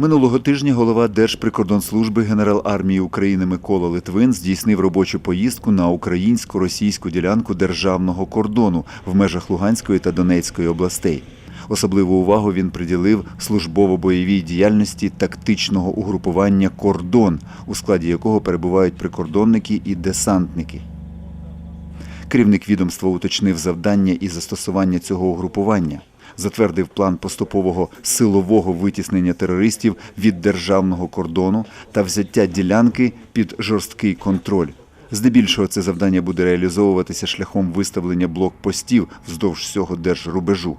Минулого тижня голова Держприкордонслужби генерал армії України Микола Литвин здійснив робочу поїздку на українсько-російську ділянку державного кордону в межах Луганської та Донецької областей. Особливу увагу він приділив службово-бойовій діяльності тактичного угрупування Кордон, у складі якого перебувають прикордонники і десантники. Керівник відомства уточнив завдання і застосування цього угрупування, затвердив план поступового силового витіснення терористів від державного кордону та взяття ділянки під жорсткий контроль. Здебільшого це завдання буде реалізовуватися шляхом виставлення блокпостів вздовж всього держрубежу.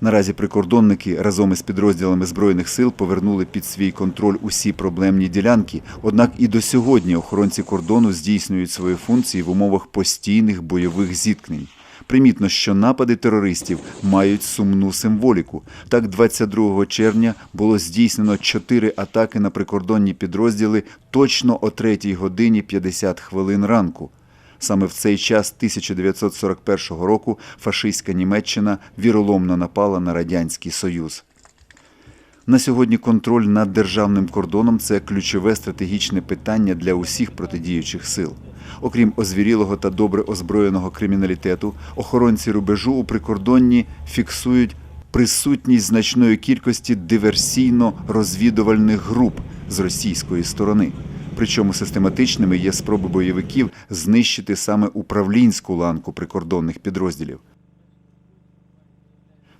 Наразі прикордонники разом із підрозділами збройних сил повернули під свій контроль усі проблемні ділянки. Однак і до сьогодні охоронці кордону здійснюють свої функції в умовах постійних бойових зіткнень. Примітно, що напади терористів мають сумну символіку. Так, 22 червня було здійснено чотири атаки на прикордонні підрозділи точно о 3 годині 50 хвилин ранку. Саме в цей час 1941 року фашистська Німеччина віроломно напала на Радянський Союз. На сьогодні контроль над державним кордоном це ключове стратегічне питання для усіх протидіючих сил. Окрім озвірілого та добре озброєного криміналітету, охоронці рубежу у прикордонні фіксують присутність значної кількості диверсійно-розвідувальних груп з російської сторони. Причому систематичними є спроби бойовиків знищити саме управлінську ланку прикордонних підрозділів.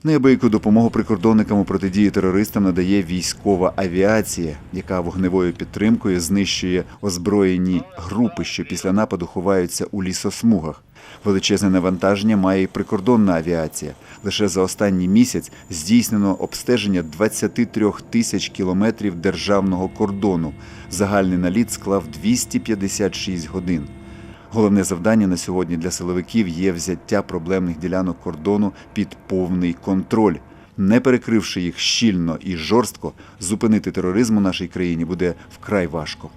Неабияку допомогу прикордонникам у протидії терористам надає військова авіація, яка вогневою підтримкою знищує озброєні групи, що після нападу ховаються у лісосмугах. Величезне навантаження має і прикордонна авіація. Лише за останній місяць здійснено обстеження 23 тисяч кілометрів державного кордону. Загальний наліт склав 256 годин. Головне завдання на сьогодні для силовиків є взяття проблемних ділянок кордону під повний контроль. Не перекривши їх щільно і жорстко, зупинити тероризм у нашій країні буде вкрай важко.